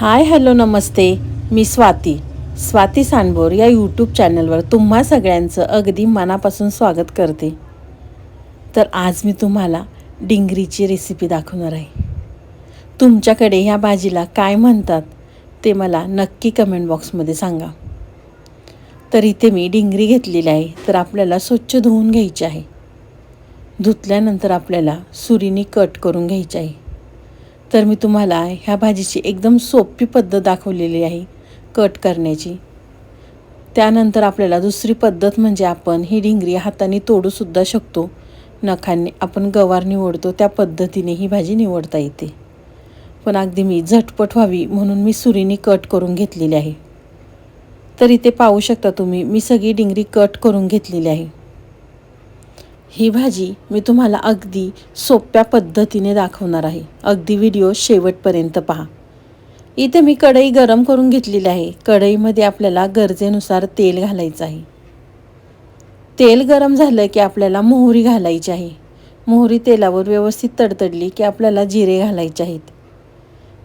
हाय hello नमस्ते. मी स्वाती. स्वाती सांडबोर या यूट्यूब चॅनलवर तुम्हा सगळ्यांचं अगदी मनापासून स्वागत करते. तर आज मी तुम्हाला डिंगरीची रेसिपी दाखवणार आहे. तुमच्याकडे ह्या भाजीला काय म्हणतात ते मला नक्की कमेंट बॉक्समध्ये सांगा. तर इथे मी डिंगरी घेतलेली आहे तर आपल्याला स्वच्छ धुवून घ्यायची आहे. धुतल्यानंतर आपल्याला सुरीने कट करून घ्यायची आहे. तर मी तुम्हाला ह्या भाजीची एकदम सोपी पद्धत दाखवलेली आहे कट करण्याची. त्यानंतर आपल्याला दुसरी पद्धत म्हणजे आपण ही ढिंगरी हाताने तोडूसुद्धा शकतो. नखांनी आपण गवार निवडतो त्या पद्धतीने ही भाजी निवडता येते. पण अगदी मी झटपट व्हावी म्हणून मी सुरीने कट करून घेतलेली आहे. तर इथे पाहू शकता तुम्ही मी सगळी डिंगरी कट करून घेतलेली आहे. ही भाजी मी तुम्हाला अगदी सोप्या पद्धतीने दाखवणार आहे. अगदी व्हिडिओ शेवटपर्यंत पहा. इथे मी कढई गरम करून घेतलेली आहे. कढईमध्ये आपल्याला गरजेनुसार तेल घालायचं आहे. तेल गरम झालं की आपल्याला मोहरी घालायची आहे. मोहरी तेलावर व्यवस्थित तडतडली की आपल्याला जिरे घालायचे आहेत.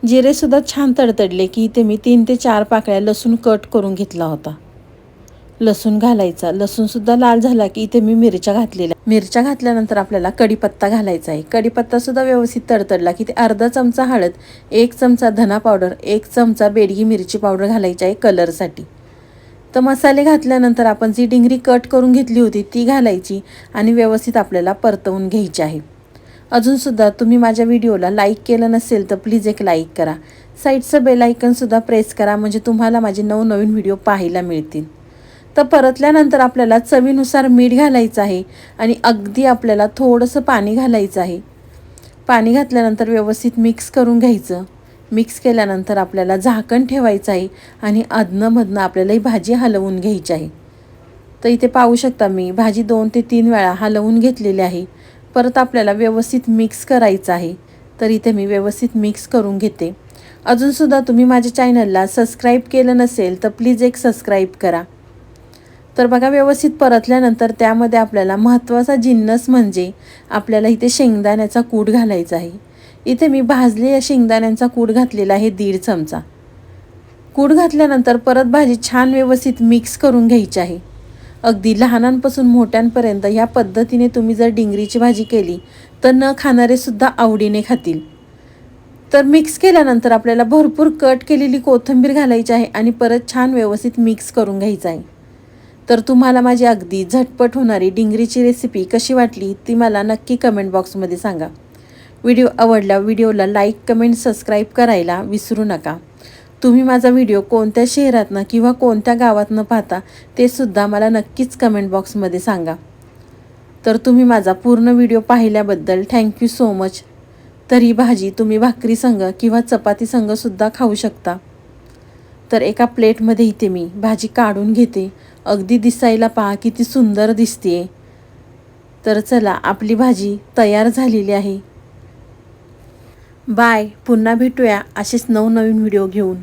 जिरेसुद्धा छान तडतडले की इथे मी तीन ते चार पाकळ्या लसूण कट करून घेतला होता. लसूण घालायचा. लसूणसुद्धा लाल झाला की इथे मी मिरच्या घातलेल्या. मिरच्या घातल्यानंतर आपल्याला कढीपत्ता घालायचा आहे. कढीपत्तासुद्धा व्यवस्थित तडतडला की ते अर्धा चमचा हळद एक चमचा धना पावडर एक चमचा बेडगी मिरची पावडर घालायची आहे कलरसाठी. तर मसाले घातल्यानंतर आपण जी डिंगरी कट करून घेतली होती ती घालायची आणि व्यवस्थित आपल्याला परतवून घ्यायची आहे. अजूनसुद्धा तुम्ही माझ्या व्हिडिओला लाईक केलं नसेल तर प्लीज एक लाईक करा. साईडचं बेलायकनसुद्धा प्रेस करा म्हणजे तुम्हाला माझे नवनवीन व्हिडिओ पाहायला मिळतील. तर परतल्यानंतर आपल्याला चवीनुसार मीठ घालायचं आहे आणि अगदी आपल्याला थोडंसं पाणी घालायचं आहे. पाणी घातल्यानंतर व्यवस्थित मिक्स करून घ्यायचं. मिक्स केल्यानंतर आपल्याला झाकण ठेवायचं आहे आणि अधनंमधनं आपल्याला ही भाजी हलवून घ्यायची आहे. तर इथे पाहू शकता मी भाजी दोन ते तीन वेळा हलवून घेतलेली आहे. परत आपल्याला व्यवस्थित मिक्स करायचं आहे. तर इथे मी व्यवस्थित मिक्स करून घेते. अजूनसुद्धा तुम्ही माझ्या चॅनलला सबस्क्राईब केलं नसेल तर प्लीज एक सबस्क्राईब करा. तर बघा व्यवस्थित परतल्यानंतर त्यामध्ये आपल्याला महत्त्वाचा जिन्नस म्हणजे आपल्याला इथे शेंगदाण्याचा कूट घालायचा आहे. इथे मी भाजलेल्या शेंगदाण्यांचा कूट घातलेला आहे दीड चमचा. कूट घातल्यानंतर परत भाजी छान व्यवस्थित मिक्स करून घ्यायची आहे. अगदी लहानांपासून मोठ्यांपर्यंत ह्या पद्धतीने तुम्ही जर डिंगरीची भाजी केली तर न खाणारेसुद्धा आवडीने खातील. तर मिक्स केल्यानंतर आपल्याला भरपूर कट केलेली कोथिंबीर घालायची आहे आणि परत छान व्यवस्थित मिक्स करून घ्यायचं आहे. तर तुम्हाला माझी अगदी झटपट होणारी डिंगरीची रेसिपी कशी वाटली ती मला नक्की कमेंट बॉक्समध्ये सांगा. व्हिडिओ आवडला व्हिडिओला लाईक कमेंट सबस्क्राईब करायला विसरू नका. तुम्ही माझा व्हिडिओ कोणत्या शहरातनं किंवा कोणत्या गावातनं पाहता ते सुद्धा मला नक्कीच कमेंट बॉक्समध्ये सांगा. तर तुम्ही माझा पूर्ण व्हिडिओ पाहिल्याबद्दल थँक्यू सो मच तर ही भाजी तुम्ही भाकरी संघ किंवा चपाती संघसुद्धा खाऊ शकता. तर एका प्लेटमध्ये इथे मी भाजी काढून घेते. अगदी दिसायला पहा किती सुंदर दिसते. तर चला आपली भाजी तयार झालेली आहे. बाय पुन्हा भेटूया असेच नवनवीन व्हिडिओ घेऊन.